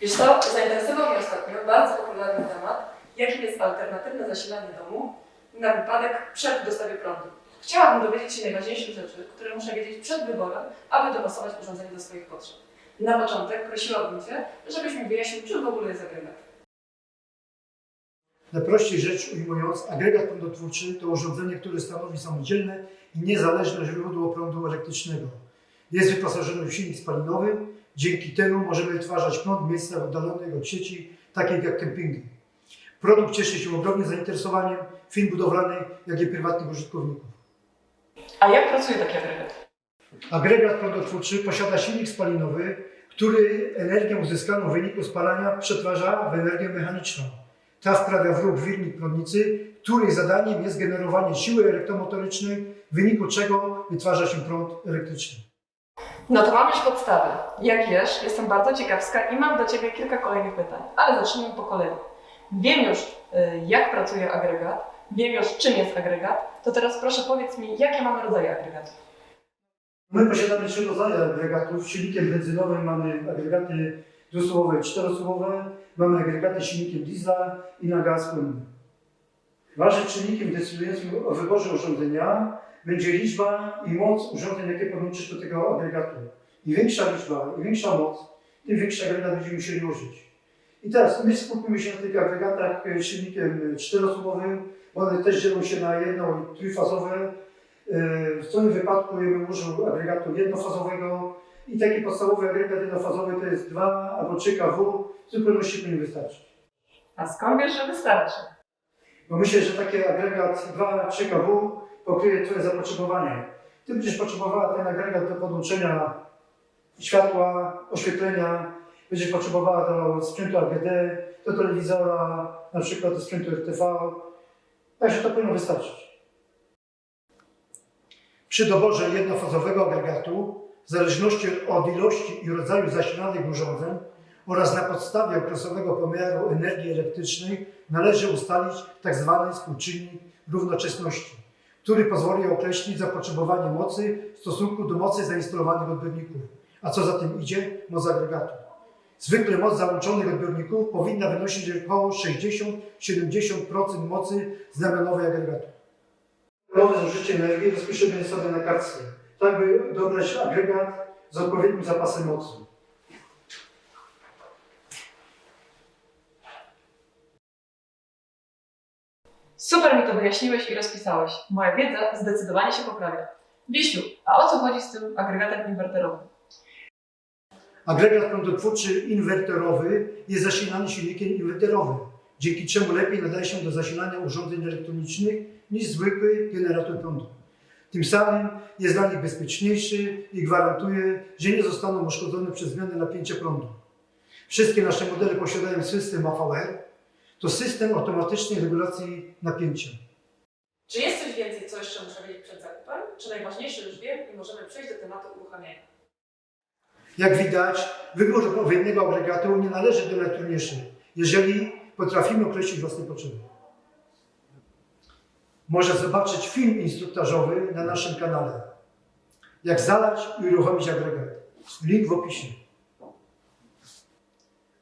Wiesz co, zainteresował mnie ostatnio bardzo popularny temat, jakim jest alternatywne zasilanie domu na wypadek przed dostawie prądu. Chciałabym dowiedzieć się najważniejszych rzeczy, które muszę wiedzieć przed wyborem, aby dopasować urządzenie do swoich potrzeb. Na początek prosiłabym Cię, żebyś mi wyjaśnił, czym w ogóle jest agregat. Najprościej rzecz ujmując, agregat prądotwórczy to urządzenie, które stanowi samodzielne i niezależne źródło prądu elektrycznego. Jest wyposażony w silnik spalinowy, dzięki temu możemy wytwarzać prąd w miejscach oddalonych od sieci, takich jak kempingi. Produkt cieszy się ogromnym zainteresowaniem firm budowlanych, jak i prywatnych użytkowników. A jak pracuje taki agregat? Agregat prądotwórczy posiada silnik spalinowy, który energię uzyskaną w wyniku spalania przetwarza w energię mechaniczną. Ta wprawia w ruch wirnik prądnicy, której zadaniem jest generowanie siły elektromotorycznej, w wyniku czego wytwarza się prąd elektryczny. No to mam już podstawę. Jak wiesz, jestem bardzo ciekawska i mam do Ciebie kilka kolejnych pytań, ale zacznijmy po kolei. Wiem już, y, jak pracuje agregat, wiem już, czym jest agregat, to teraz proszę powiedz mi, jakie mamy rodzaje agregatów. My posiadamy trzy rodzaje agregatów. Silnikiem benzynowym mamy agregaty dwusuwowe i czterosuwowe, mamy agregaty silnikiem diesla i na gaz płynny. Ważnym czynnikiem decydującym o wyborze urządzenia będzie liczba i moc urządzeń, jakie podłączyć do tego agregatu. Im większa liczba, im większa moc, tym większy agregat będziemy musieli użyć. I teraz my skupimy się na tych agregatach e, silnikiem czterosuwowym. One też dzielą się na jedno i trójfazowe. W tym wypadku ja bym użył agregatu jednofazowego i taki podstawowy agregat jednofazowy to jest 2 albo 3 kW, w zupełności powinien wystarczyć. A skąd wiesz, że wystarczy? Bo myślę, że taki agregat 2-3 kW pokryje Twoje zapotrzebowanie. Ty będziesz potrzebowała ten agregat do podłączenia światła, oświetlenia, będziesz potrzebowała do sprzętu AGD, do telewizora, na przykład do sprzętu RTV. Także to powinno wystarczyć. Przy doborze jednofazowego agregatu, w zależności od ilości i rodzaju zasilanych urządzeń oraz na podstawie okresowego pomiaru energii elektrycznej należy ustalić tzw. współczynnik równoczesności, który pozwoli określić zapotrzebowanie mocy w stosunku do mocy zainstalowanych odbiorników, a co za tym idzie, moc agregatu. Zwykle moc załączonych odbiorników powinna wynosić około 60-70% mocy znamionowej agregatu. Nowe zużycie energii rozpiszemy sobie na kartce, tak by dobrać agregat z odpowiednim zapasem mocy. Super mi to wyjaśniłeś i rozpisałeś. Moja wiedza zdecydowanie się poprawia. Wiesiu, a o co chodzi z tym agregatem inwerterowym? Agregat prądotwórczy inwerterowy jest zasilany silnikiem inwerterowym, dzięki czemu lepiej nadaje się do zasilania urządzeń elektronicznych niż zwykły generator prądu. Tym samym jest dla nich bezpieczniejszy i gwarantuje, że nie zostaną uszkodzone przez zmianę napięcia prądu. Wszystkie nasze modele posiadają system AVR, to system automatycznej regulacji napięcia. Czy jest coś więcej, co jeszcze muszę wiedzieć przed zakupem? Czy najważniejsze już wiem i możemy przejść do tematu uruchamiania? Jak widać, wybór odpowiedniego agregatu nie należy do najtrudniejszych, jeżeli potrafimy określić własne potrzeby. Może zobaczyć film instruktażowy na naszym kanale. Jak zalać i uruchomić agregat. Link w opisie.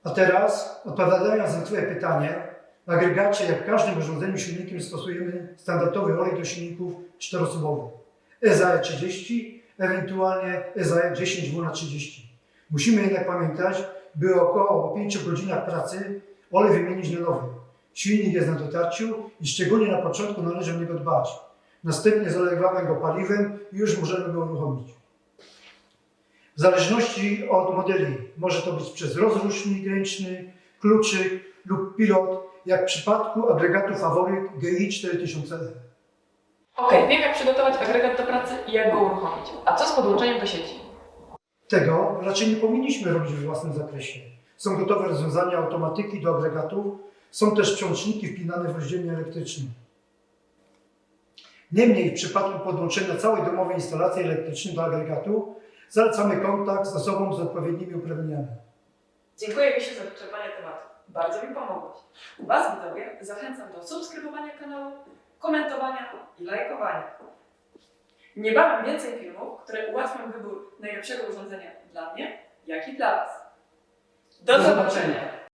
A teraz, odpowiadając na Twoje pytanie, w agregacie, jak w każdym urządzeniu silnikiem, stosujemy standardowy olej do silników czterosubowych. EZAE 30, ewentualnie EZAE 10W30. Musimy jednak pamiętać, by około 5 godzinach pracy olej wymienić na nowy. Silnik jest na dotarciu i szczególnie na początku należy o niego dbać. Następnie zalewamy go paliwem i już możemy go uruchomić. W zależności od modeli może to być przez rozrusznik ręczny, kluczyk lub pilot, jak w przypadku agregatu faworyt GI 4000 Okej, wiem jak przygotować agregat do pracy i jak go uruchomić. A co z podłączeniem do sieci? Tego raczej nie powinniśmy robić w własnym zakresie. Są gotowe rozwiązania automatyki do agregatów, są też przełączniki wpinane w rozdzielnie elektrycznym. Niemniej w przypadku podłączenia całej domowej instalacji elektrycznej do agregatu zalecamy kontakt z osobą z odpowiednimi uprawnieniami. Dziękuję Wiesiu za wyczerpanie tematu. Bardzo mi pomogłeś. Was widzowie zachęcam do subskrybowania kanału, komentowania i lajkowania. Niebawem więcej filmów, które ułatwią wybór najlepszego urządzenia dla mnie, jak i dla Was. Do zobaczenia.